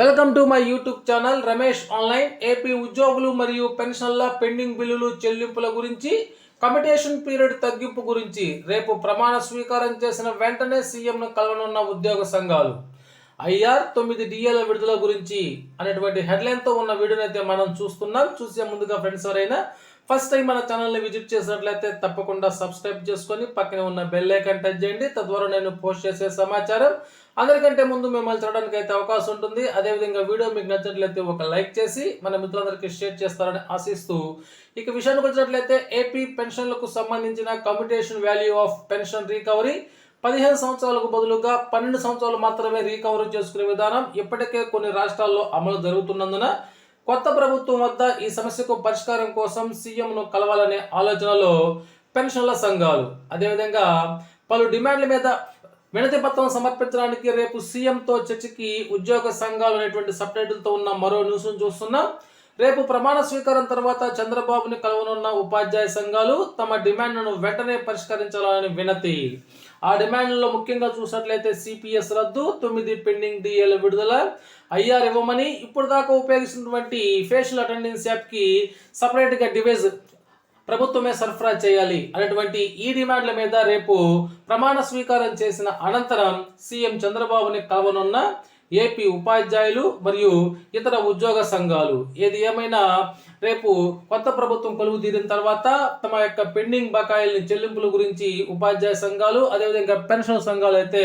Welcome to my YouTube channel Ramesh online AP ఉద్యోగులు మరియు పెన్షన్ల పెండింగ్ బిల్లులు చెల్లింపుల గురించి కమిటేషన్ పీరియడ్ తగ్గింపు గురించి. రేపు ప్రమాణ స్వీకారం చేసిన వెంటనే సీఎంను కలవనున్న ఉద్యోగ సంఘాలు. ఐఆర్ తొమ్మిది డిఏల విడుదల గురించి అనేటువంటి హెడ్లైన్తో ఉన్న వీడియోనైతే మనం చూస్తున్నాం. చూసే ముందుగా ఫ్రెండ్స్ ఎవరైనా ఫస్ట్ టైం మన ఛానల్ని విజిట్ చేసినట్లయితే తప్పకుండా సబ్స్క్రైబ్ చేసుకొని పక్కనే ఉన్న బెల్ ఐకాన్ టచ్ చేయండి. తద్వారా నేను పోస్ట్ చేసే సమాచారం అందరికంటే ముందు మిమ్మల్ని చూడడానికి అయితే అవకాశం ఉంటుంది. అదేవిధంగా వీడియో మీకు నచ్చినట్లయితే ఒక లైక్ చేసి మన మిత్రులందరికీ షేర్ చేస్తారని ఆశిస్తూ ఇక విషయానికి వచ్చినట్లయితే ఏపీ పెన్షన్లకు సంబంధించిన commutation value of pension recovery పదిహేను సంవత్సరాలకు బదులుగా పన్నెండు సంవత్సరాలు మాత్రమే రీకవరీ చేసుకునే విధానం ఇప్పటికే కొన్ని రాష్ట్రాల్లో అమలు జరుగుతున్నందున కొత్త ప్రభుత్వం వద్ద ఈ సమస్యకు పరిష్కారం కోసం సీఎంను కలవాలనే ఆలోచనలో పెన్షన్ల సంఘాలు. అదేవిధంగా పలు డిమాండ్ల మీద వినతి పత్రం సమర్పించడానికి రేపు సీఎంతో చర్చకి ఉద్యోగ సంఘాలు అనేటువంటి సబ్టైటిల్తో ఉన్న మరో న్యూస్ను చూస్తున్నాం. రేపు ప్రమాణ స్వీకారం తర్వాత చంద్రబాబుని కలవనున్న ఉపాధ్యాయ సంఘాలు తమ డిమాండ్లను వెంటనే పరిష్కరించాలని వినతి. ఆ డిమాండ్లలో ముఖ్యంగా చూసినట్లయితే సిపిఎస్ రద్దు తొమ్మిది పెండింగ్ డిఏల విడుదల ఐఆర్ ఇవ్వమని ఇప్పుడు దాకా ఉపయోగిస్తున్నటువంటి ఫేషియల్ అటెండెన్స్ యాప్కి సపరేట్గా డివైజ్ ప్రభుత్వమే సరఫరా చేయాలి అనేటువంటి ఈ డిమాండ్ల మీద రేపు ప్రమాణ స్వీకారం చేసిన అనంతరం సీఎం చంద్రబాబుని కలవనున్న ఏపీ ఉపాధ్యాయులు మరియు ఇతర ఉద్యోగ సంఘాలు. ఏది ఏమైనా రేపు కొత్త ప్రభుత్వం కొలువు తీరిన తర్వాత తమ యొక్క పెండింగ్ బకాయిల్ని చెల్లింపుల గురించి ఉపాధ్యాయ సంఘాలు అదేవిధంగా పెన్షన్ సంఘాలు అయితే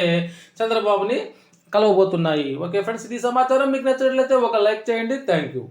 చంద్రబాబుని కలవబోతున్నాయి. ఓకే ఫ్రెండ్స్ ఇది సమాచారం. మీకు నచ్చినట్లయితే ఒక లైక్ చేయండి. Thank you.